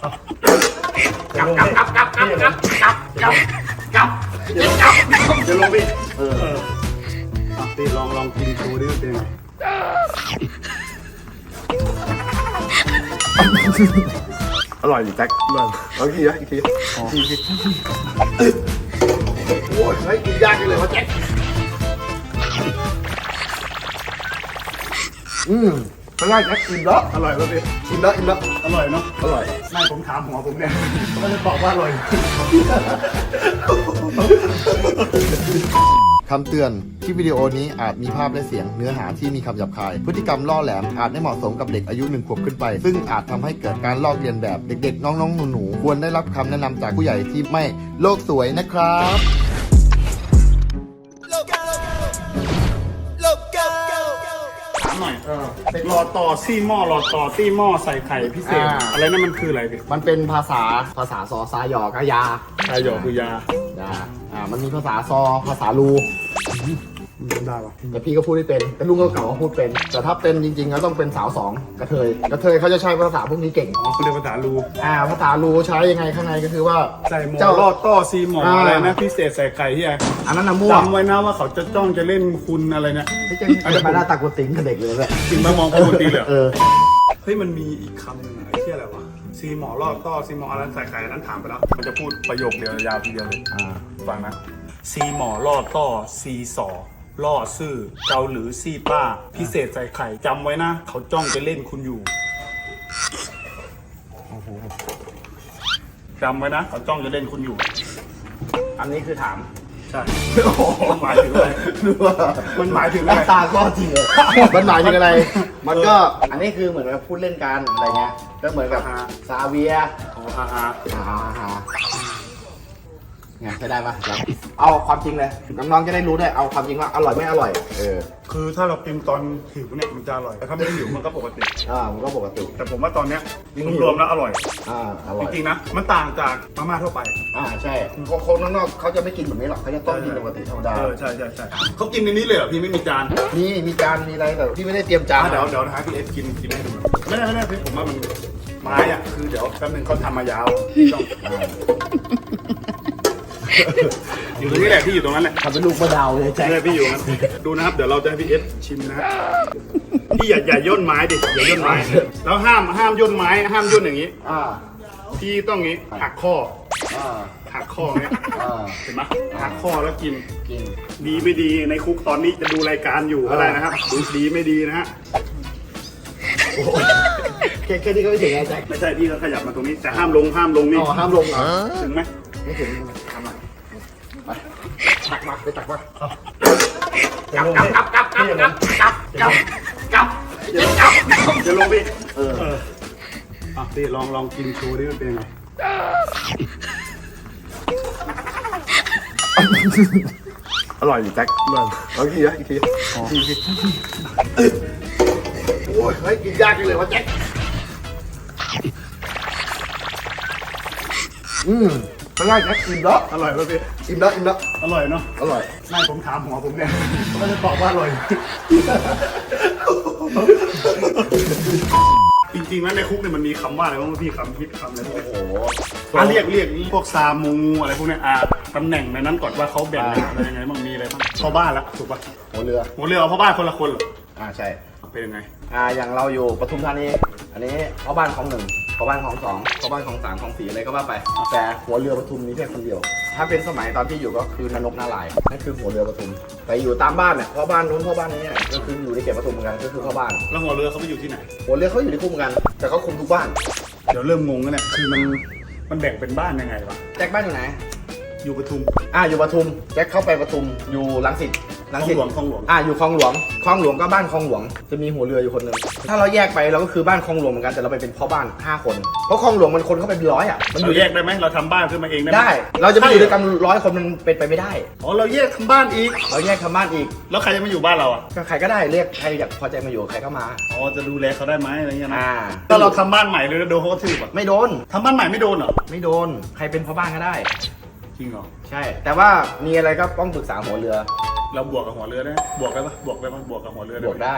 กลับกลับกลับกลับกลับกลับกลับกลับกลับกลับจะลงไปเอออะพี่ลองลองกินโชว์ดิว่าเป็นไงอร่อยดิแจ็คอร่อยเอาอีกทีนะอีกทีอีกทีโอ้ยเฮ้ยกินยากจังเลยวะแจ็คอืม ไม่ได้แจ็คอิ่มแล้วอร่อยแล้วพี่อิ่มแล้วอิ่มแล้วอร่อยเนาะอร่อยไม่ผมถามหัวผมเนี่ยก็เลยบอกว่าอร่อยคำเตือน คลิปวิดีโอนี้อาจมีภาพและเสียงเนื้อหาที่มีคำหยาบคาย พฤติกรรมล่อแหลมอาจไม่เหมาะสมกับเด็กอายุหนึ่งขวบขึ้นไป ซึ่งอาจทำให้เกิดการลอกเลียนแบบเด็กๆ น้องๆ หนูๆ ควรได้รับคำแนะนำจากผู้ใหญ่ที่ไม่โลกสวยนะครับ ถามหน่อยรอต่อซี่หม้อรอต่อตี้หม้อใส่ไข่พิเศษ อ่า อะไรนั่นมันคืออะไรพี่มันเป็นภาษาภาษาซอซาหยอกะยา ชายหยอกคือยา ยา อ่า มันมีภาษาซอ ภาษาลู ได้ปะแต่พี่ก็พูดไม่เป็น แต่ลุงเก่าๆก็พูดเป็น แต่ถ้าเป็นจริงๆก็ต้องเป็นสาวสองกระเทย กระเทยเขาจะใช้ภาษาพวกนี้เก่ง อ๋อเขาเรียกภาษาลูอ่า ภาษาลูใช้ยังไงข้างในก็คือว่า ใส่หม้อเจ้ารอดต่อซีหมออ่าอะไรนะพิเศษใส่ไข่ที่ไงอันนั้นน่ะมั่วจำไว้นะว่าเขาจะจ้องจะเล่นคุณอะไรเนี่ยไม่ใช่ไม่ใช่มาหน้าตากวนติงกับเด็กเลยแหละจริงมามองปกติเลยเออ เฮ้ยมันมีอีกคำหนึ่งอะไอ้ที่อะไรวะซีหมอรอดต่อซีหมออะไรใส่ไข่อันนั้นถามไปแล้วมันจะพูดประโยคเดียวยาวทีเดียวเลยอ่า ฟังนะซีหมอล่อต้อซีสอ ล่อซื่อเกาหรือซีป้า พิเศษใส่ไข่จำไว้นะ เขาจ้องจะเล่นคุณอยู่จำไว้นะ เขาจ้องจะเล่นคุณอยู่ อันนี้คือถาม ใช่มันหมายถึงอะไรมันหมายถึงหอะน้าไรตาก็จริงเลยมันหมายถึงอะไร มันก็ อันนี้คือเหมือนกับพูดเล่นกันอะไรเงี้ย ก็เหมือนกับซาเวีย อ๋อฮ่าฮ่าอ่าฮะ ไงใช้ได้ปะเดี๋ยวเอาความจริงเลยน้องๆจะได้รู้ได้วยเอาความจริงว่าอร่อยไม่อร่อยเออคือถ้าเรากินตอนหิวเนี่ยมันจะอร่อยแต่ถ้าไม่หิวมันก็ปกติ อ่ามันก็ปกติแต่ผมว่าตอนเนี้ยรวมๆแล้วอร่อยอ่าอร่จอยริงๆนะมันต่างจากมาม่าทั่วไปอ่าใช่คนคนข้างนอกเขาจะไม่กินแบบนี้หรอกเขาจะต้มกินปกติธรรมดาเออใช่ใช่ใช่เขากินในนี้เลยเหรอพี่ไม่มีจานมีมีจานมีอะไรแต่พี่ไม่ได้เตรียมจานอะเดี๋ยวเดี๋ยวนะพี่เอสกินกินให้ดูไม่ได้ไม่ได้พี่ผมว่ามันไม้อะคือเดี๋ยวแป๊บนึงเขาทำมายาวต้ องอยู่ตรงนี้แหละพี่อยู่ตรงนั้นแหละทำเป็นลูกมะดาวเลยแจ็คใช่พี่อยู่นั้นดูนะครับเดี๋ยวเราจะให้พี่เอสชิมนะฮะพี่อย่าอย่าย่นไม้ดิอย่าย่นไม้แล้วห้ามห้ามย่นไม้ ห้ามย่นอย่างนี้ อ่า พี่ต้องอย่างนี้หักข้ออ่า หักข้อเนี้ยอ่า เห็นไหมหักข้อแล้วกิน กิน ดีไม่ดีในคุกตอนนี้จะดูรายการอยู่อะไรนะครับดูดีไม่ดีนะฮะแค่แค่นี้ก็ไม่ถึงไงแจ็คไม่ใช่พี่ก็ขยับมาตรงนี้แต่ห้ามลงห้ามลงนี่อ๋อห้ามลงเหรอถึงไหมไม่ถึงทำไมไป ตักมาไปตักมาเดี๋ยวกลับกลับกลับกลับกลับกลับกลับเดี๋ยวลงพี่เอออ่พี่ลองลองกินชูนี่มันเป็นไงอร่อยอยู่แจ็คเาลองกินเยอะอีกทีโอ้ยเฮ้กินยากจังเลยวะแจ็คอืม ไม่ได้แจ็คอิ่มแล้วอร่อยป่ะพี่อิ่มแล้วอิ่มแล้วอร่อยเนาะอร่อยไม่ผมถามหัวผมเนี่ยก็เลยบอกว่าอร่อย จริงๆแล้วในคุกเนี่ยมันมีคำว่าอะไรบ้างวะพี่คำฮิตคำอะไรพวกนี้โอ้โหอะเรียกเรียกพวกซามูอะไรพวกเนี้ยอะตำแหน่งในนั้นก่อนว่าเขาแบ่งอะไรยังไงบ้างมีอะไรบ้างพ่อบ้านละถูกป่ะหัวเรือ หัวเรือเอาพ่อบ้านคนละคนเหรออ่าใช่ เป็นยังไง อ่าอย่างเราอยู่ปทุมธานี อันนี้พ่อบ้านของหนึ่ง พ่อบ้านของสองพ่อบ้านของสามของสี่อะไรก็ว่าไป แต่หัวเรือปทุมมีแค่คนเดียว ถ้าเป็นสมัยตอนที่อยู่ก็คือนนกนาลายณ์นั่นคือหัวเรือปทุม แต่อยู่ตามบ้านเนี่ยพ่อบ้านนู้นพ่อบ้านนี้เนี่ยก็คืออยู่ในเขตปทุมเหมือนกันก็คือพ่อบ้าน แล้วหัวเรือเขาไปอยู่ที่ไหน หัวเรือเขาอยู่ในคุกเหมือนกัน แต่เขาคุมทุกบ้าน เดี๋ยวเริ่มงงแล้วเนี่ย คือมันมันแบ่งเป็นบ้านยังไงวะ แจ็คบ้านอยู่ไหน อยู่ปทุม อ่าอยู่ปทุมแจ็คเข้าไปปทุมอยู่ลังสิต คลลัองสิตหลวงคลองหลวง อ่าอยู่คลองหลวงคลองหลวงก็บ้านคลองหลวง จะมีหัวเรืออยู่คนหนึ่งถ้าเราแยกไปเราก็คือบ้านคลองหลวงเหมือนกันแต่เราไปเป็นพ่อบ้าน 5 คนเพราะคลองหลวงมันคนเข้าไปเป็นร้อยอะมันอเรายู่แยกได้ไหมเราทำบ้านขึ้นมาเองได้ไหมได้ เราจะไปอยู่ด้วยกันร้อยคนมันเป็นไปไม่ได้ อ๋อเราแยกทำบ้านอีก เราแยกทำบ้านอีกแล้วใครจะมาอยู่บ้านเราอะก็ใครก็ได้เรียกใครอยากพอใจมาอยู่ใครก็มาอ๋อจะดูแลเขาได้ไหมอะไรเงี้ยนะอ่าถ้าเราทำบ้านใหม่เลยแล้วโดนเขากระทืบอะไม่โดน ทำบ้านใหม่ไม่โดนเหรอไม่โดน ใครเป็นพ่อบ้านก็ได้ จริงเหรอ ใช่ แต่ว่ามีอะไรก็ต้องปรึกษาหัวเรือ เราบวกกับหัวเรือได้ไหมบวกได้ปะบวกได้ปะบวกกับหัวเรือบวกได้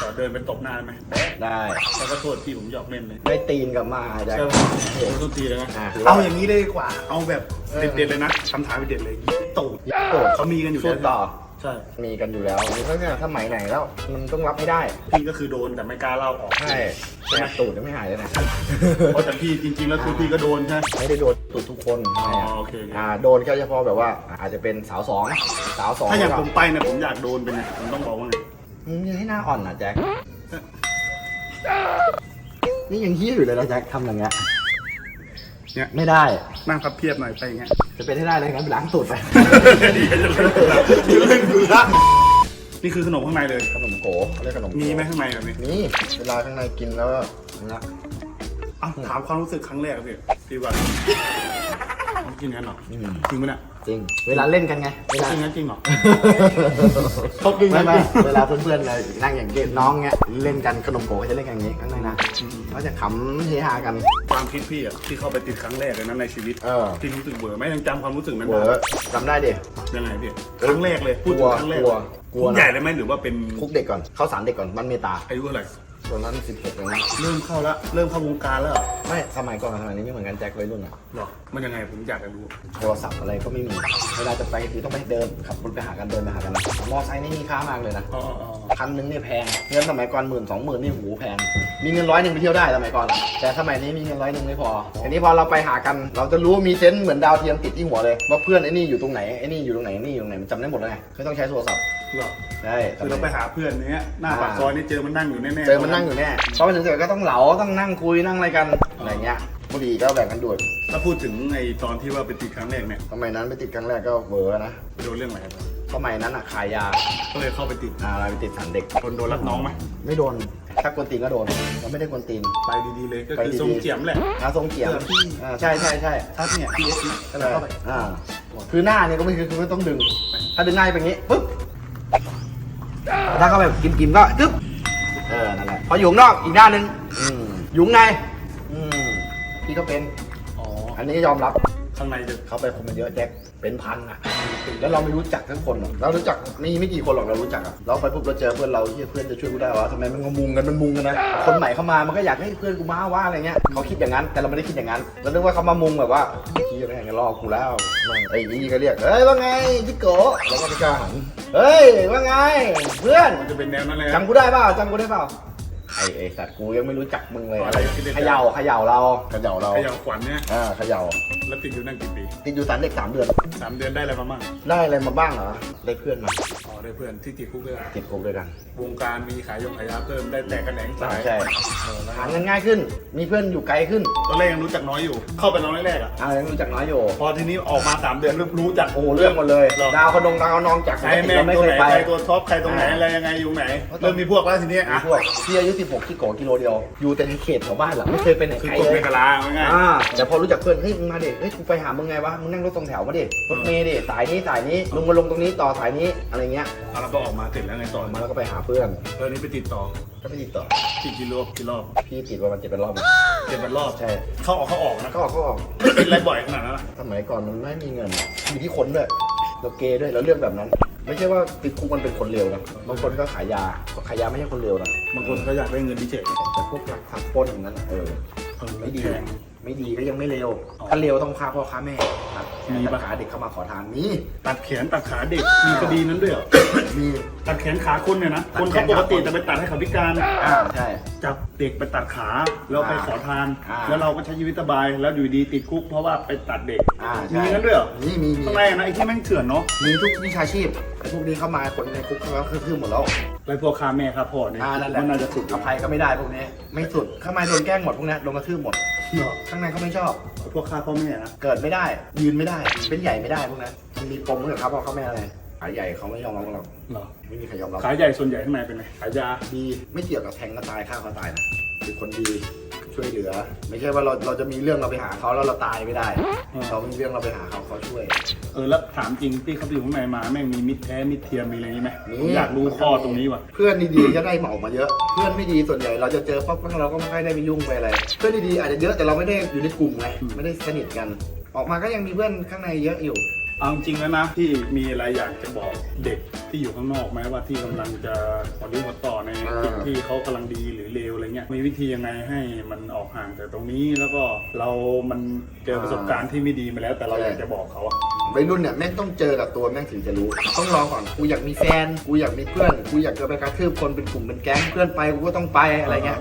ขอเดินไปตบหน้าได้ไหมได้ แล้วก็โทษพี่ผมหยอกเล่นเลยได้ตีนกลับมาแจ็คใช่ไหมโอ้โหโทษทีเลยนะอะเอาอย่างนี้เลยดีกว่า เอาแบบเด็ดๆเลยนะคำถามเด็ดๆเลยตูดยักษ์โกรธเขามีกันอยู่สู้แล้ว ต่อ ใช่มีกันอยู่แล้วมีตั้งแต่สมัยไหนแล้วมันต้องรับให้ได้ พี่ก็คือโดนแต่ไม่กล้าเล่าออกใช่แค่ตูดยังไม่หายเลยนะเพราะแต่พี่จริง ๆ แล้วคือพี่ก็โดนใช่ไหมไม่ได้โดนตูดทุกคนอ๋อใช่ะโอเคอ่าโดนแค่เฉพาะแบบว่าอาจจะเป็นสาวสองสาวสองถ้าอย่างแล้วผมไปเนี่ยผมอยากโดนเป็นไงผมต้องบอกว่าไงมึงยังให้หน้าอ่อนอะแจ็คนี่ยังเฮี้ยอยู่เลยนะแจ็คทำอย่างเงี้ยเนี่ยไม่ได้นั่งพับเพียบหน่อยไปอย่างเงี้ย จะเป็นให้ได้เลยงั้นไปล้างตูดไปเล่นดูละนี่คือขนมข้างในเลย ขนมโกเขาเรียกขนมโกมีไหมข้างในแบบนี้นี่เวลาข้างในกินแล้วก็นะ อ้าถามความรู้สึกครั้งแรกอะพี่พี่ว่าต้อง กินกันเหรออืม จริงปะเนี่ยจริง เวลาเล่นกันไง เวลาจริงนะจริงเหรอชอบกินไม่นะไม่เวลาเพื่อนๆเลยนั่งอย่างเด็กน้องเงี้ยเล่นกันขนมโกเขาจะเล่นกันอย่างงี้ข้างในนะเขาจะขำเฮฮากัน ความคิดพี่อะที่เข้าไปติดครั้งแรกเลยนะในชีวิตเออพี่รู้สึกเบื่อไหมยังจำความรู้สึกนั้นเวอได้ร์จำได้ดิยังไงพี่ครั้งแรกเลยพูดถึงครั้งแรกกลัวกลัวคุกใหญ่เลยไหมหรือว่าเป็นคุกเด็กก่อน เข้าสารเด็กก่อนบ้านเมตตาอายุเท่าไหร่ ตอนนั้นสิบหกเองนะเริ่มเข้าแล้วเริ่มเข้าวงการแล้วเหรอไม่สมัยก่อนกับสมัยนี้ไม่เหมือนกันแจ็ควัยรุ่นอะหรอ มันยังไงผมอยากจะรู้ โทรศัพท์อะไรก็ไม่มีเวลาจะไปคือต้องไปเดินขับรถไปหากันเดินไปหากันนะมอไซค์นี่มีค่ามากเลยนะอ๋ออ๋ออ๋อคันนึงเนี่ยแพงเงินสมัยก่อนหมื่นสองหมื่นนี่หูแพงมีเงินร้อยหนึ่งไปเที่ยวได้สมัยก่อนอะแต่สมัยนี้มีเงินร้อยหนึ่งไม่พออันนี้พอเราไปหากัน เราจะรู้ว่ามีเซนส์เหมือนดาวเทียมติดที่หัวเลยว่าเพื่อนไอ้นี่อยู่ตรงไหนไอ้นี่อยู่ตรงไหนไอ้นี่อยู่ตรงไหนมันจำได้หมดเลยไงไม่ต้องใช้โทรศัพท์หรอได้ คือเราไปหาเพื่อนเนี้ยหน้าปากซอยนี่เจอมันนั่งอยู่แน่ๆ เจอมันนั่งอยู่แน่พอไปถึงเสร็จก็ต้องเหลาต้องนั่งคุยนั่งอะไรกันอะไรเงี้ยบุหรี่ก็แบ่งกันดูดถ้าพูดถึงไอ้ตอนที่ว่าไปติดครั้งแรกเนี่ยสมัยนั้นไปติดครั้งแรกก็เวอร์นะไปโดนเรื่องอะไรครับสมัยนั้นอะขายยาก็เลยเข้าไปติดอ่าเราไปติดสารเด็กโดนโดนรับน้องไหมไม่โดนถ้ากวนตีนก็โดนเราไม่ได้กวนตีนไปดีๆเลยก็ไปคือดีๆทรงเจียมแหละอาทรงเกียรติเออพี่อ่าใช่ใช่ใช่ถ้าเนี่ยพีเอสก็เลยเข้าไปอ่าคือหน้าเนี่ยก็ไม่คือคือไม่ต้องดึง ถ้าดึงง่ายเป็นอย่างนี้ปุ๊บถ้าเขาแบบกินกินๆก็จึ๊บ พออยู่ข้างนอกอีกด้านหนึ่งอืมอยู่ข้างในอืมพี่ก็เป็น อ๋ออันนี้ยอมรับข้างในจะเขาไปคนมันเยอะแจ็คเป็นพันอะ แล้วเราไม่รู้จักทั้งคนหรอกเรารู้จักมีไม่กี่คนหรอกเรารู้จักอะเราไปปุ๊บเราเจอเพื่อนเราที่เพื่อนจะช่วยกูได้วะทำไมมันงมุงกันมันมุงกันนะคนใหม่เข้ามามันก็อยากให้เพื่อนกูมาว่าอะไรเงี้ยเขาคิดอย่างนั้นแต่เราไม่ได้คิดอย่างนั้นเราคิดว่าเขามามุงแบบว่าพี่อะไรเงี้ยรอกูแล้วไม่ไอ้นี่ก็เรียกเฮ้ยว่าไงจิโกะแล้วก็ไม่กล้าหันเฮ้ยว่าไง เพื่อนมันจะเป็นแนวนั้นเลยจำกูได้เปล่าจำกูได้เปล่าไอ้ไอ้สัตว์กูยังไม่รู้จักมึงเลยอะไรที่ได้เขย่าเขย่าเราเขย่าเราเขย่าขวัญเนี่ยอ่าเขย่าแล้วติดอยู่นั่งกี่ปีติดอยู่สารเด็กสามเดือน สามเดือนได้อะไรมาบ้างได้อะไรมาบ้างเหรอได้เพื่อนมาอ๋อได้เพื่อนที่ติดคุกด้วยติดคุกด้วยกัน วงการมีขายยงขายยาเพิ่มได้แตกกันแหลงสายใช่หาเงินง่ายขึ้น มีเพื่อนอยู่ไกลขึ้นตอนแรกยังรู้จักน้อยอยู่ เข้าไปน้องแรกๆอะอ่ายังรู้จักน้อยอยู่พอทีนี้ออกมาสามเดือนเริ่มรู้จักโอ้เรื่องหมดเลยหรอดาวขนงดาวขนองจากใครแม่งเราไม่ตัวเคยไหนไปใครตัวท็อปใครตรงไหนอ่าอะไรยังไงอยู่ไหนเริ่มมีพวกแล้วทีนี้มีอะพวกที่อายุ16ที่โกกิโลเดียว อยู่แต่ในเขตแถวบ้านเหรอไม่เคยไปไหนคือไกลกดเลในยกะลาง่ายอ่าแต่พอรู้จักเพื่อนเฮ้ยมึงมาดิเฮ้ยกูไปหามึงไงวะมึงนั่งรถตรงแถวมาดิรถเมล์ดิสายนี้สายนี้มึงมาลงตรงนี้ต่อสายนี้อะไรเงี้ยๆเอาแล้วก็ออกมาเสร็จแล้วไงต่อมามาแล้วก็ไปหาเพื่อนเพื่อนนี้ไปติดต่อก็ไปติดต่อติดกี่รอบกี่รอบพี่ติดประมาณเจ็ดแปดรอบเจ็ดแปดรอบใช่เข้าออกเข้าออกนะก็ออกก็ออก ไม่ติดอะไรบ่อยขนาดนั้นอะสมัยก่อนมันไม่มีเงินอยู่ที่คนด้วยเราเกย์ด้วยเราเรื่องแบบนั้น ไม่ใช่ว่าติดคุกมันเป็นคนเลวนะบางคนก็ขายยาขายยาไม่ใช่คนเลวนะบางคนเขาอยากได้เงินดิเจตแต่พวกหลักทรัพย์ปล้นอย่างนั้นน่ะเออ ไม่ดี แพง ไม่ดีก็ยังไม่เลวอ๋อถ้าเลวต้องฆ่าพ่อฆ่าแม่ครับมีปะขาเด็กเข้ามาขอทานมีตัดแขนตัดขาเด็กมีคดีนั้นด้วยเหรอมีตัดแขนขาคนเนี่ยนะตัดคนแขเขานปขากติคนจะไปตัดให้เขาพิการอ่าใช่จับเด็กไปตัดขาแล้วไปอ่าขอทานอ่าแล้วเราก็ใช้ชีวิตสบาย แล้วอยู่ดีติดคุกเพราะว่าไปตัดเด็กอ่ามีใช่งั้นด้วยเหรอมีมีมีข้างในนะไอ้ที่แม่งเถื่อนเนาะมีทุกวิชาชีพไอ้พวกนี้เข้ามาคนในคุกเขาก็คือหมดแล้วไรพวกฆ่าแม่ฆ่าพ่อเนี่ยอ่านั่นแหละมันน่าจะสุดอภัยก็ไม่ได้พวกนี้ ไม่สุดข้างในโดนแกล้งหมดพวกนี้โดนกระทืบหมด เหรอข้างในเขาไม่ชอบ พวกฆ่าพ่อแม่นะเกิดไม่ได้ ยืนไม่ได้ เป็นใหญ่ไม่ได้พวกนั้นมันมีปมเหมือนครับเพราะเขาไม่อะไรขาใหญ่เขาไม่ยอมรับเราเหรอไม่มีใครยอมรับขาใหญ่ส่วนใหญ่ข้างในเป็นไงขายยาดีไม่เกี่ยวกับแทงก็ตายฆ่าเขาตายนะคือคนดี ช่วยเหลือ ไม่ใช่ว่าเราเราจะมีเรื่องเราไปหาเขาแล้วเราตายไม่ได้เรามีเรื่องเราไปหาเขาเขาช่วย เออแล้วถามจริงที่เขาไปอยู่ข้างในมาแม่งมีมิตรแท้มิตรเทียมมีอะไรนี้ไหมมีผมอยากรู้ข้อตรงนี้ว่ะ เพื่อนดีๆจะได้เหมามาเยอะ เพื่อนไม่ดีส่วนใหญ่เราจะเจอปั๊บเราก็ไม่ค่อยได้ไปยุ่งไปอะไร เพื่อนดีๆอาจจะเยอะแต่เราไม่ได้อยู่ในกลุ่มไง ไม่ได้สนิทกัน ออกมาก็ยังมีเพื่อนข้างในเยอะอยู่ เอาจริงๆแล้วนะที่มีอะไรอยากจะบอกเด็กที่อยู่ข้างนอกไหมว่าที่กำลังจะขอดิ้นขอต่อในสิ่งที่เขากำลังดีหรือเลวอะไรเงี้ยมีวิธียังไงให้มันออกห่างจากตรงนี้แล้วก็เรามันเจอประสบการณ์ที่ไม่ดีมาแล้ว แต่เราอยากจะบอกเขาอะ วัยรุ่นเนี่ยแม่งต้องเจอกับตัวแม่งถึงจะรู้ ต้องรอก่อนกูอยากมีแฟนกูอยากมีเพื่อนกูอยากจะไปกระทืบคนเป็นกลุ่มเป็นแก๊งเพื่อนไปกูก็ต้องไปอะไรเงี้ย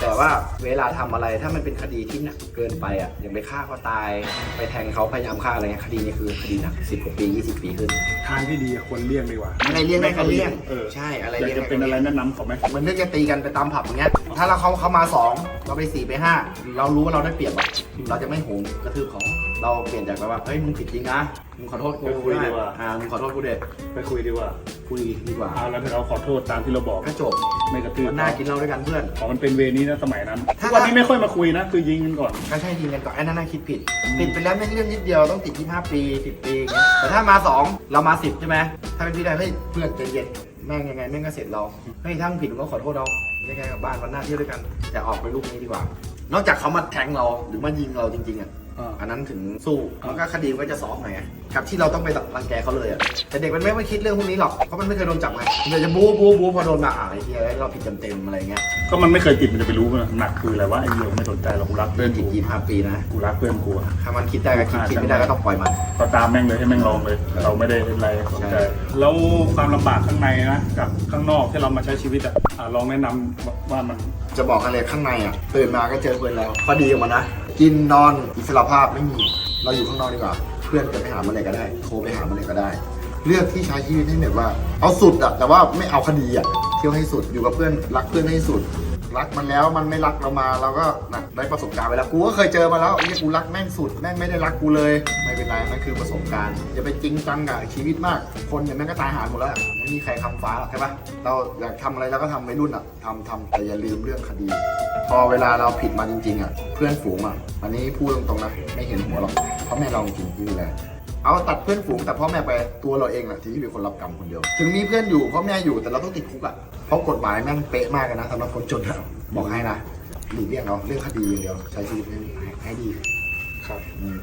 แต่ว่าเวลาทำอะไรถ้ามันเป็นคดีที่หนักเกินไปอะอย่างไปฆ่าเขาตาย ไปแทงเขาพยายามฆ่าอะไรเงี้ยคดีนี้คือคดีหนักสิบกว่าปียี่สิบปีขึ้น ทางที่ดีอะควรเลี่ยงดีกว่าอะไรเลี่ยงได้ก็เลี่ยงเออใช่อะไรอยากเลี่ยงจะได้ก็เป็นอะไรลี่ยงแนะนำเขาไหมมันเรื่องจะตีกันไปตามผับอย่างเงี้ย ถ้าเราเขาเขามาสองเราไปสี่ไปห้าเรารู้ว่าเราได้เปรียบอะเราจะไม่โหมกระทืบเขาเราเปลี่ยนจากแบบว่า เฮ้ย มึงผิดจริงนะ มึงขอโทษกูไปคุยได้ดีกว่า อ่า มึงขอโทษกูเด็ดไปคุยดีกว่า คุยดีกว่าเอาแล้วถ้าเราขอโทษตามที่เราบอกก็จบไม่กระตือวันหน้ากินเหล้าด้วยกันเพื่อน อ๋อมันเป็นเวนี้นะสมัยนั้นถ้าทุกวันนี้ไม่ค่อยมาคุยนะ คือยิงกันก่อนก็ใช่ยิงกันก่อนไอ้นั่นน่าคิดผิดผิดไปแล้วไม่งเรื่องนิดเดียวต้องติดที่5ปี 10 ปีอย่างเงี้ยแต่ถ้ามา 2 เรามา 10 ใช่ไหมถ้าเป็นพี่ได้เฮ้ยเพื่อนใจเย็นแม่งยังไงแม่งก็เสร็จเราเฮ้ยถ้ามึงผิดมึงก็ขอโทษเราไม่แค่กลับบ้านวันหน้าเที่ยวด้วยกันแต่ออกไปลูกนี้ดีกว่า นอกจากเขามาแทงเราหรือมายิงเราจริงๆอะ อ่าอันนั้นถึงสู้มันก็คดีมันก็จะซอฟต์หน่อยไงกับที่เราต้องไปรังแกเขาเลยอะแต่เด็กมันไม่ไม่คิดเรื่องพวกนี้หรอกเพราะมันไม่เคยโดนจับไงมันจะบู๊บู๊บู๊พอโดนมาอ่าไอ้เหี้ยเราผิดเต็มๆอะไรเงี้ยก็มันไม่เคยติดมันจะไปรู้มันหนักคืออะไรวะไอ้เหี้ยไม่สนใจหรอกกูรักเพื่อนติกูดยี่ห้าปีนะกูรักเพื่อนกูอะถ้ามันคิดได้ก็คิดคิดไม่ได้ก็ต้องปล่อยมัน ก็ตามแม่งเลยให้แม่งลองเลย เราไม่ได้อะไรสนใจใช่แล้วความลำบากข้างในนะกับข้างนอกที่เรามาใช้ชีวิตอะอะลองแนะนำว่ามันจะบอกอะไรข้างในอะตื่นมาก็เจอเพื่อนแล้วข้อดีของมันนะ กินนอนอิสระภาพไม่มี เราอยู่ข้างนอกดีกว่า เพื่อนจะไปหาเมื่อไหร่ก็ได้ โทรไปหาเมื่อไหร่ก็ได้ เลือกที่ใช้ชีวิตให้แบบว่า เอาสุดอะแต่ว่าไม่เอาคดีอะเที่ยวให้สุดอยู่กับเพื่อนรักเพื่อนให้สุด รักมันแล้วมันไม่รักเรามาเราก็นะได้ประสบการณ์ไปแล้วกูก็เคยเจอมาแล้วไอ้เนี่ยกูรักแม่งสุดแม่งไม่ได้รักกูเลยไม่เป็นไรมันคือประสบการณ์อย่าไปจริงจังกับชีวิตมาก คนอย่างแม่งก็ตายหาหมดแล้วไม่มีใครคำฟ้าหรอกใช่ปะเราอยากทำอะไรเราก็ทำไม่รุ่นอะทำทำแต่อย่าลืมเรื่องคดี พอเวลาเราผิดมาจริงๆอะเพื่อนฝูงอะอันนี้พูดตรงๆนะไม่เห็นหัวหรอกเพราะแม่เราจริงๆที่ดูแล เอาตัดเพื่อนฝูงแต่พ่อแม่ไปตัวเราเองแหละที่เป็นคนรับกรรมคนเดียว ถึงมีเพื่อนอยู่พ่อแม่อยู่แต่เราต้องติดคุกอะเพราะกฎหมายแม่งเป๊ะมากเลยนะสำหรับคนจนอะบอกให้นะหลีกเลี่ยงเอาเรื่องคดีอย่างเดียวใช้ชีวิตให้ให้ดีครับอืม